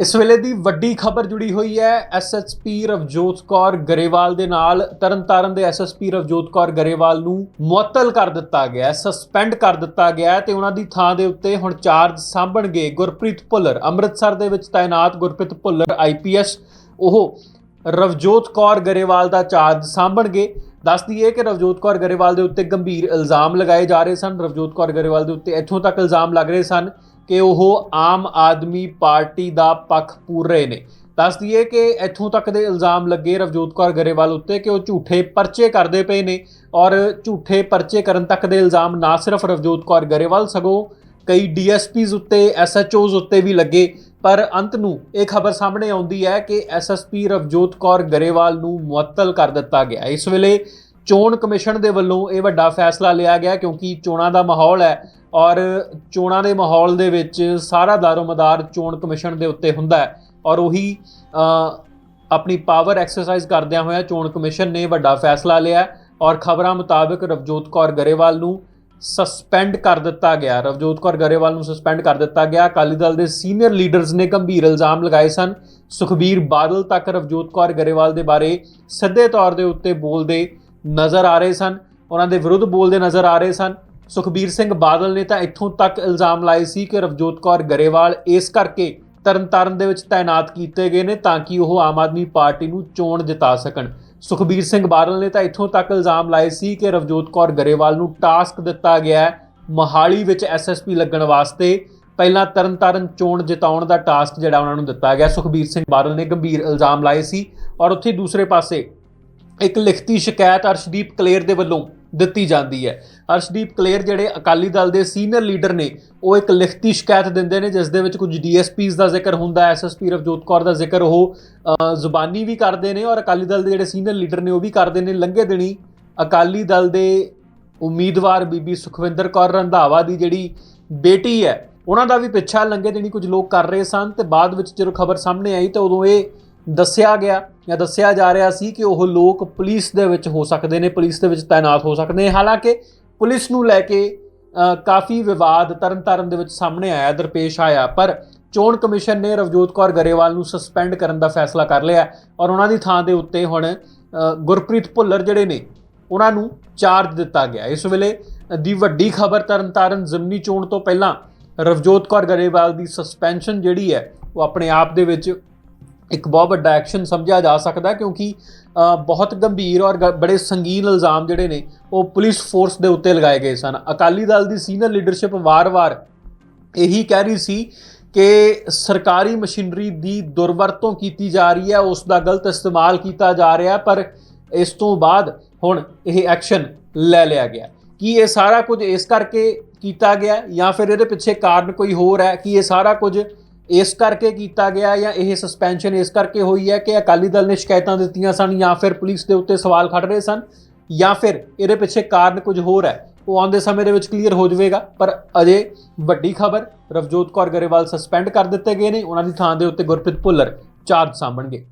ਇਸ ਵੇਲੇ ਦੀ ਵੱਡੀ ਖਬਰ ਜੁੜੀ ਹੋਈ ਹੈ ਐਸਐਸਪੀ ਰਵਜੋਤ ਕੌਰ ਗਰੇਵਾਲ ਦੇ ਨਾਲ। ਤਰਨਤਾਰਨ ਦੇ ਐਸਐਸਪੀ ਰਵਜੋਤ ਕੌਰ ਗਰੇਵਾਲ ਨੂੰ ਮੁਅੱਤਲ ਕਰ ਦਿੱਤਾ ਗਿਆ ਸਸਪੈਂਡ ਕਰ ਦਿੱਤਾ ਗਿਆ ਹੈ ਤੇ ਉਹਨਾਂ ਦੀ ਥਾਂ ਦੇ ਉੱਤੇ ਹੁਣ ਚਾਰਜ ਸਾਂਭਣਗੇ ਗੁਰਪ੍ਰੀਤ ਭੁੱਲਰ। ਅੰਮ੍ਰਿਤਸਰ ਦੇ ਵਿੱਚ ਤਾਇਨਾਤ ਗੁਰਪ੍ਰੀਤ ਭੁੱਲਰ ਆਈਪੀਐਸ ਉਹ ਰਵਜੋਤ ਕੌਰ ਗਰੇਵਾਲ ਦਾ ਚਾਰਜ ਸਾਂਭਣਗੇ। ਦੱਸ ਦਈਏ ਕਿ ਰਵਜੋਤ ਕੌਰ ਗਰੇਵਾਲ ਦੇ ਉੱਤੇ ਗੰਭੀਰ ਇਲਜ਼ਾਮ ਲਗਾਏ ਜਾ ਰਹੇ ਸਨ। ਰਵਜੋਤ ਕੌਰ ਗਰੇਵਾਲ ਦੇ ਉੱਤੇ ਇੱਥੋਂ ਤੱਕ ਇਲਜ਼ਾਮ ਲੱਗ ਰਹੇ ਸਨ ਕਿ ਉਹ ਆਮ ਆਦਮੀ ਪਾਰਟੀ ਦਾ ਪੱਖ ਪੂਰ ਰਹੇ ਨੇ। ਦੱਸ ਦਈਏ ਕਿ ਇੱਥੋਂ ਤੱਕ ਦੇ ਇਲਜ਼ਾਮ ਲੱਗੇ ਰਵਜੋਤ ਕੌਰ ਗਰੇਵਾਲ ਉੱਤੇ ਕਿ ਉਹ ਝੂਠੇ ਪਰਚੇ ਕਰਦੇ ਪਏ ਨੇ ਔਰ ਝੂਠੇ ਪਰਚੇ ਕਰਨ ਤੱਕ ਦੇ ਇਲਜ਼ਾਮ ਨਾ ਸਿਰਫ ਰਵਜੋਤ ਕੌਰ ਗਰੇਵਾਲ, ਸਗੋਂ ਕਈ ਡੀਐਸਪੀਜ਼ ਉੱਤੇ, ਐਸਐਚਓਜ਼ ਉੱਤੇ ਵੀ ਲੱਗੇ। ਪਰ ਅੰਤ ਨੂੰ ਇਹ ਖਬਰ ਸਾਹਮਣੇ ਆਉਂਦੀ ਹੈ ਕਿ ਐਸਐਸਪੀ ਰਵਜੋਤ ਕੌਰ ਗਰੇਵਾਲ ਨੂੰ ਮੁਅੱਤਲ ਕਰ ਦਿੱਤਾ ਗਿਆ। ਇਸ ਵੇਲੇ ਚੋਣ ਕਮਿਸ਼ਨ ਦੇ ਵੱਲੋਂ ਇਹ ਵੱਡਾ ਫੈਸਲਾ ਲਿਆ ਗਿਆ ਕਿਉਂਕਿ ਚੋਣਾਂ ਦਾ ਮਾਹੌਲ ਹੈ। ਔਰ ਚੋਣਾਂ ਦੇ ਮਾਹੌਲ ਦੇ ਵਿੱਚ ਸਾਰਾ ਦਾਰੋਮਦਾਰ ਚੋਣ ਕਮਿਸ਼ਨ ਦੇ ਉੱਤੇ ਹੁੰਦਾ ਹੈ। ਔਰ ਉਹੀ ਆਪਣੀ ਪਾਵਰ ਐਕਸਰਸਾਈਜ਼ ਕਰਦਿਆਂ ਹੋਇਆ ਚੋਣ ਕਮਿਸ਼ਨ ਨੇ ਵੱਡਾ ਫੈਸਲਾ ਲਿਆ ਔਰ ਖਬਰਾਂ ਮੁਤਾਬਕ ਰਵਜੋਤ ਕੌਰ ਗਰੇਵਾਲ ਨੂੰ ਸਸਪੈਂਡ ਕਰ ਦਿੱਤਾ ਗਿਆ। ਰਵਜੋਤ ਕੌਰ ਗਰੇਵਾਲ ਨੂੰ ਸਸਪੈਂਡ ਕਰ ਦਿੱਤਾ ਗਿਆ। ਅਕਾਲੀ ਦਲ ਦੇ ਸੀਨੀਅਰ ਲੀਡਰਸ ਨੇ ਗੰਭੀਰ ਇਲਜ਼ਾਮ ਲਗਾਏ ਸਨ। ਸੁਖਬੀਰ ਬਾਦਲ ਤੱਕ ਰਵਜੋਤ ਕੌਰ ਗਰੇਵਾਲ ਦੇ ਬਾਰੇ ਸਿੱਧੇ ਤੌਰ ਦੇ ਉੱਤੇ ਬੋਲਦੇ ਨਜ਼ਰ ਆ ਰਹੇ ਸਨ। ਉਹਨਾਂ ਦੇ ਵਿਰੁੱਧ ਬੋਲਦੇ ਨਜ਼ਰ ਆ ਰਹੇ ਸਨ। ਸੁਖਬੀਰ ਸਿੰਘ ਬਾਦਲ ਨੇ ਤਾਂ ਇੱਥੋਂ ਤੱਕ ਇਲਜ਼ਾਮ ਲਾਏ ਸੀ ਕਿ ਰਵਜੋਤ ਕੌਰ ਗਰੇਵਾਲ ਇਸ ਕਰਕੇ ਤਰਨਤਾਰਨ ਦੇ ਵਿੱਚ ਤਾਇਨਾਤ ਕੀਤੇ ਗਏ ਨੇ ਤਾਂ ਕਿ ਉਹ ਆਮ ਆਦਮੀ ਪਾਰਟੀ ਨੂੰ ਚੋਣ ਜਿਤਾ ਸਕਣ। ਸੁਖਬੀਰ ਸਿੰਘ ਬਾਦਲ ਨੇ ਤਾਂ ਇੱਥੋਂ ਤੱਕ ਇਲਜ਼ਾਮ ਲਾਏ ਸੀ ਕਿ ਰਵਜੋਤ ਕੌਰ ਗਰੇਵਾਲ ਨੂੰ ਟਾਸਕ ਦਿੱਤਾ ਗਿਆ ਹੈ ਮੋਹਾਲੀ ਵਿੱਚ ਐਸਐਸਪੀ ਲੱਗਣ ਵਾਸਤੇ। ਪਹਿਲਾਂ ਤਰਨਤਾਰਨ ਚੋਣ ਜਿਤਾਉਣ ਦਾ ਟਾਸਕ ਜਿਹੜਾ ਉਹਨਾਂ ਨੂੰ ਦਿੱਤਾ ਗਿਆ। ਸੁਖਬੀਰ ਸਿੰਘ ਬਾਦਲ ਨੇ ਗੰਭੀਰ ਇਲਜ਼ਾਮ ਲਾਏ ਸੀ ਔਰ ਉੱਥੇ ਦੂਸਰੇ ਪਾਸੇ ਇੱਕ ਲਿਖਤੀ ਸ਼ਿਕਾਇਤ ਅਰਸ਼ਦੀਪ ਕਲੇਰ ਦੇ ਵੱਲੋਂ ਦਿੱਤੀ ਜਾਂਦੀ ਹੈ। ਅਰਸ਼ਦੀਪ ਕਲੇਰ ਜਿਹੜੇ ਅਕਾਲੀ ਦਲ ਦੇ ਸੀਨੀਅਰ ਲੀਡਰ ਨੇ, ਉਹ ਇੱਕ ਲਿਖਤੀ ਸ਼ਿਕਾਇਤ ਦਿੰਦੇ ਨੇ, ਜਿਸ ਦੇ ਵਿੱਚ ਕੁਝ ਡੀਐਸਪੀਜ਼ ਦਾ ਜ਼ਿਕਰ ਹੁੰਦਾ ਹੈ। ਐਸਐਸਪੀ ਰਵਜੋਤ ਕੌਰ ਦਾ ਜ਼ਿਕਰ ਉਹ ਜ਼ੁਬਾਨੀ ਵੀ ਕਰਦੇ ਨੇ ਔਰ ਅਕਾਲੀ ਦਲ ਦੇ ਜਿਹੜੇ ਸੀਨੀਅਰ ਲੀਡਰ ਨੇ, ਉਹ ਵੀ ਕਰਦੇ ਨੇ। ਲੰਘੇ ਦਿਨੀ ਅਕਾਲੀ ਦਲ ਦੇ ਉਮੀਦਵਾਰ ਬੀਬੀ ਸੁਖਵਿੰਦਰ ਕੌਰ ਰੰਧਾਵਾ ਦੀ ਜਿਹੜੀ ਬੇਟੀ ਹੈ, ਉਹਨਾਂ ਦਾ ਵੀ ਪਿੱਛਾ ਲੰਘੇ ਦਿਨੀ ਕੁਝ ਲੋਕ ਕਰ ਰਹੇ ਸਨ ਤੇ ਬਾਅਦ ਵਿੱਚ ਜਦੋਂ ਖਬਰ ਸਾਹਮਣੇ ਆਈ ਤਾਂ ਉਦੋਂ ਇਹ ਦੱਸਿਆ ਗਿਆ ਜਾਂ ਦੱਸਿਆ ਜਾ ਰਿਹਾ ਸੀ ਕਿ ਉਹ ਲੋਕ ਪੁਲਿਸ ਦੇ ਵਿੱਚ ਹੋ ਸਕਦੇ ਨੇ, ਪੁਲਿਸ ਦੇ ਵਿੱਚ ਤਾਇਨਾਤ ਹੋ ਸਕਦੇ ਨੇ। ਹਾਲਾਂਕਿ ਪੁਲਿਸ ਨੂੰ ਲੈ ਕੇ ਕਾਫੀ ਵਿਵਾਦ ਤਰਨਤਾਰਨ ਦੇ ਵਿੱਚ ਸਾਹਮਣੇ ਆਇਆ, ਦਰਪੇਸ਼ ਆਇਆ, ਪਰ ਚੋਣ ਕਮਿਸ਼ਨ ਨੇ ਰਵਜੋਤ ਕੌਰ ਗਰੇਵਾਲ ਨੂੰ ਸਸਪੈਂਡ ਕਰਨ ਦਾ ਫੈਸਲਾ ਕਰ ਲਿਆ ਔਰ ਉਹਨਾਂ ਦੀ ਥਾਂ ਦੇ ਉੱਤੇ ਹੁਣ ਗੁਰਪ੍ਰੀਤ ਭੁੱਲਰ ਜਿਹੜੇ ਨੇ, ਉਹਨਾਂ ਨੂੰ ਚਾਰਜ ਦਿੱਤਾ ਗਿਆ। ਇਸ ਵੇਲੇ ਦੀ ਵੱਡੀ ਖਬਰ ਤਰਨਤਾਰਨ ਜ਼ਿਮਨੀ ਚੋਣ ਤੋਂ ਪਹਿਲਾਂ ਰਵਜੋਤ ਕੌਰ ਗਰੇਵਾਲ ਦੀ ਸਸਪੈਂਸ਼ਨ ਜਿਹੜੀ ਹੈ, ਉਹ ਆਪਣੇ ਆਪ ਦੇ ਵਿੱਚ ਇੱਕ ਬਹੁਤ ਵੱਡਾ ਐਕਸ਼ਨ ਸਮਝਿਆ ਜਾ ਸਕਦਾ ਕਿਉਂਕਿ ਬਹੁਤ ਗੰਭੀਰ ਔਰ ਗ- ਬੜੇ ਸੰਗੀਨ ਇਲਜ਼ਾਮ ਜਿਹੜੇ ਨੇ, ਉਹ ਪੁਲਿਸ ਫੋਰਸ ਦੇ ਉੱਤੇ ਲਗਾਏ ਗਏ ਸਨ। ਅਕਾਲੀ ਦਲ ਦੀ ਸੀਨੀਅਰ ਲੀਡਰਸ਼ਿਪ ਵਾਰ-ਵਾਰ ਇਹੀ ਕਹਿ ਰਹੀ ਸੀ ਕਿ ਸਰਕਾਰੀ ਮਸ਼ੀਨਰੀ ਦੀ ਦੁਰਵਰਤੋਂ ਕੀਤੀ ਜਾ ਰਹੀ ਹੈ, ਉਸ ਦਾ ਗਲਤ ਇਸਤੇਮਾਲ ਕੀਤਾ ਜਾ ਰਿਹਾ ਪਰ ਇਸ ਤੋਂ ਬਾਅਦ ਹੁਣ ਇਹ ਐਕਸ਼ਨ ਲੈ ਲਿਆ ਗਿਆ। ਕੀ ਇਹ ਸਾਰਾ ਕੁਝ ਇਸ ਕਰਕੇ ਕੀਤਾ ਗਿਆ ਜਾਂ ਫਿਰ ਇਹਦੇ ਪਿੱਛੇ ਕਾਰਨ ਕੋਈ ਹੋਰ ਹੈ? ਕਿ ਇਹ ਸਾਰਾ ਕੁਝ ਇਸ ਕਰਕੇ ਕੀਤਾ ਗਿਆ ਜਾਂ ਇਹ ਸਸਪੈਂਸ਼ਨ ਇਸ ਕਰਕੇ ਹੋਈ ਹੈ ਕਿ ਅਕਾਲੀ ਦਲ ਨੇ ਸ਼ਿਕਾਇਤਾਂ ਦਿੱਤੀਆਂ ਸਨ ਜਾਂ ਫਿਰ ਪੁਲਿਸ ਦੇ ਉੱਤੇ ਸਵਾਲ ਖੜ ਰਹੇ ਸਨ ਜਾਂ ਫਿਰ ਇਹਦੇ ਪਿੱਛੇ ਕਾਰਨ ਕੁਝ ਹੋਰ ਹੈ, ਉਹ ਆਉਂਦੇ ਸਮੇਂ ਦੇ ਵਿੱਚ ਕਲੀਅਰ ਹੋ ਜਾਵੇਗਾ, ਪਰ ਅਜੇ ਵੱਡੀ ਖਬਰ ਰਵਜੋਤ ਕੌਰ ਗਰੇਵਾਲ ਸਸਪੈਂਡ ਕਰ ਦਿੱਤੇ ਗਏ ਨੇ, ਉਹਨਾਂ ਦੀ ਥਾਂ ਦੇ ਉੱਤੇ ਗੁਰਪ੍ਰੀਤ ਭੁੱਲਰ ਚਾਰਜ ਸਾਂਭਣਗੇ।